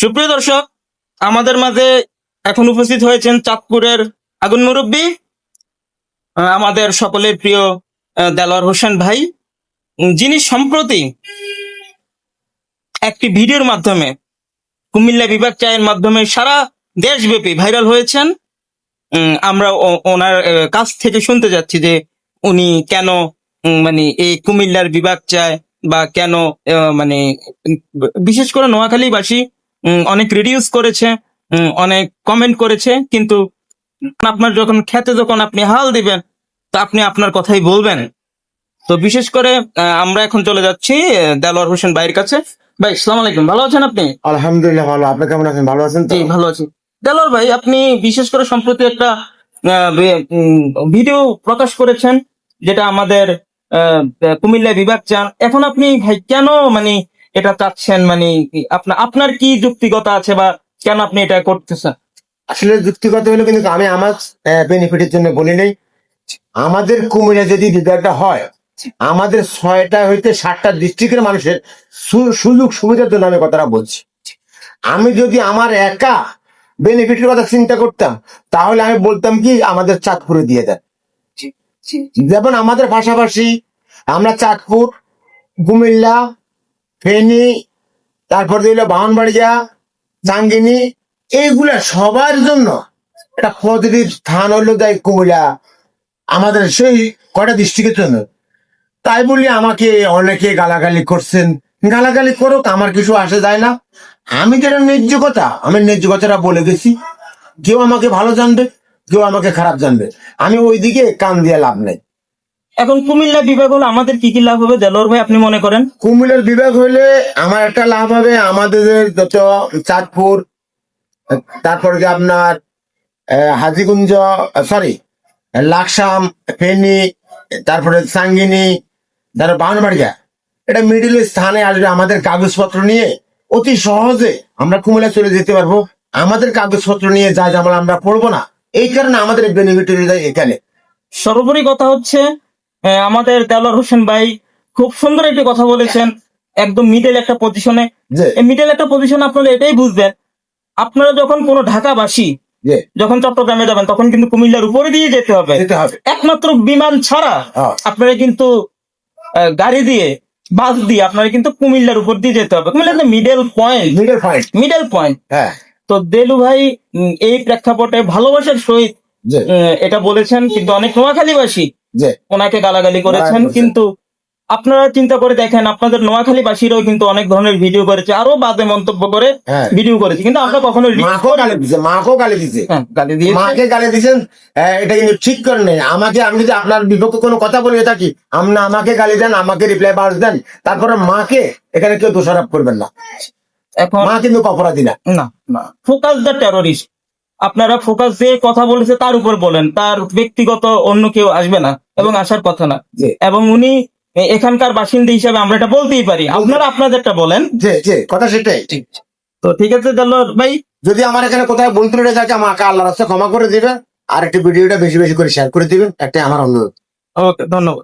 সুপ্রিয় দর্শক, আমাদের মাঝে এখন উপস্থিত হয়েছেন চাঁদপুরের আগুন মুরব্বী আমাদের সকলের প্রিয় দেলোয়ার হোসেন ভাই। যিনি সম্প্রতি একটি ভিডিওর মাধ্যমে কুমিল্লা বিভাগ চায়ের মাধ্যমে সারা দেশব্যাপী ভাইরাল হয়েছেন। আমরা ওনার কাছ থেকে শুনতে যাচ্ছি যে উনি কেন মানে এই কুমিল্লার বিভাগ চায় বা কেন মানে বিশেষ করে নোয়াখালীবাসী অনেক রিডিউস করেছে অনেক কমেন্ট করেছে কিন্তু আপনার যখন খেতে যখন আপনি হাল দিবেন তা আপনি আপনার কথাই বলবেন। তো বিশেষ করে আমরা এখন চলে যাচ্ছি দেলোয়ার হোসেন ভাইয়ের কাছে। ভাই সালাম আলাইকুম। ভালো আছেন আপনি? আলহামদুলিল্লাহ ভালো। আপনি কেমন আছেন? ভালো আছেন জি ভালো আছি। দেলোয়ার ভাই আপনি বিশেষ করে সম্প্রতি একটা ভিডিও প্রকাশ করেছেন যেটা আমাদের আহ, কুমিল্লা বিভাগ চান এখন আপনি ভাই কেন মানে এটা চাচ্ছেন মানে আপনার আপনার কি যুক্তিগতা আছে বা কেন আপনি এটা করতেছেন? আসলে যুক্তিগত হলো কিন্তু আমি আমার বেনিফিটের জন্য বলি নাই। আমাদের কুমিল্লা যদি বিভাগটা হয় আমাদের ছয়টা হইতে সাতটা ডিস্ট্রিক্টের মানুষের সু- সুযোগ সুবিধার জন্য আমি কথাটা বলছি। আমি যদি আমার একা বেনিফিটের কথা চিন্তা করতাম তাহলে আমি বলতাম কি আমাদের চাঁদপুরে দিয়ে দেন। যেমন আমাদের পাশাপাশি আমরা চাঁদপুর কুমিল্লা ফেনী, তারপর দিল বাহনবাড়িয়া জাঙ্গিনী, এইগুলা সবার জন্য একটা পজিটিভ স্থান হলো তাই কুমিল্লা, আমাদের সেই কটা ডিস্ট্রিক্টের জন্য। তাই বলি আমাকে অনেকে গালাগালি করছেন। গালাগালি করুক, আমার কিছু আসে যায় না। আমি যেটা ন্যায্য কথা, আমি ন্যায্য কথাটা বলে গেছি কেউ আমাকে ভালো জানবে, কেউ আমাকে খারাপ জানবে। আমি ওইদিকে কান দিয়ে লাভ নেই। এখন কুমিল্লা বিভাগ হলে আমাদের কি কি লাভ হবে? দেলোয়ার ভাই আপনি মনে করেন? কুমিল্লার বিভাগ হইলে আমার একটা লাভ হবে। আমাদের যত চাঁদপুর তারপরে যে আপনার হাজিগুঞ্জ সরি লাকসাম ফেনী তারপরে সাঙ্গিনী তারপর বাউনবাড়িয়া। এটা মিডিল স্থানে আসবে আমাদের কাগজপত্র নিয়ে। অতি সহজে আমরা কুমিল্লা চলে যেতে পারব। আমাদের কাগজপত্র নিয়ে যা যেমন আমরা পড়ব না। এই কারণে আমাদের বেনিফিট এখানে। সর্বোপরি কথা হচ্ছে আমাদের দেলোয়ার হোসেন ভাই খুব সুন্দর একটি কথা বলেছেন একদম মিডল একটা পজিশনে মিডল একটা পজিশন আপনারা এটাই বুঝবেন আপনারা যখন কোনো ঢাকাবাসী যখন চট্টগ্রামে যাবেন তখন কিন্তু কুমিল্লার উপরে দিয়ে যেতে হবে। একমাত্র বিমান ছাড়া হ্যাঁ। আপনারা কিন্তু গাড়ি দিয়ে বাস দিয়ে আপনারা কিন্তু কুমিল্লার উপর দিয়ে যেতে হবে। কুমিল্লার middle point middle point middle point হ্যাঁ। তো দেলু ভাই এই প্রেক্ষাপটে ভালোবাসার সহিত এটা বলেছেন কিন্তু অনেক নোয়াখালীবাসী ওনাকে গালাগালি করেছেন কিন্তু আপনারা চিন্তা করে দেখেন আপনাদের নোয়াখালীবাসীরাও কিন্তু অনেক ধরনের ভিডিও করেছে আরও বাদে মন্তব্য করে হ্যাঁ। ভিডিও করেছে কিন্তু আমরা কখনো মাকেও গালি দিছে মাকেও গালি দিছে হ্যাঁ, গালি দিয়েছে। মাকে গালি দিছেন এটা কিন্তু ঠিক করে নেই। আমাকে আমি যদি আপনার বিপক্ষে কোনো কথা বলে থাকি আপনি আমাকে গালি দেন আমাকে রিপ্লাই বাস দেন তারপরে মাকে এখানে কেউ দোষারোপ করবেন না। এখন মা কিন্তু অপরাধী না। না না। ফোকাস দ্য টেরোরিস্ট আপনারা ফোকাস যে কথা বলেছে তার উপর বলেন তার ব্যক্তিগত অন্য কেউ আসবে না। এবং আসার কথা না। এবং উনি এখানকার বাসিন্দা হিসাবে আমরা এটা বলতেই পারি। আপনারা আপনাদেরটা বলেন। কথা সেটাই। তো ঠিক আছে দেলোয়ার ভাই। যদি আমার এখানে কোথায় বলতে যাচ্ছে আমাকে আল্লাহ রাস্তায় ক্ষমা করে দিবে। আর একটি ভিডিওটা বেশি বেশি করে শেয়ার করে দিবেন একটাই আমার অনুরোধ। ওকে ধন্যবাদ।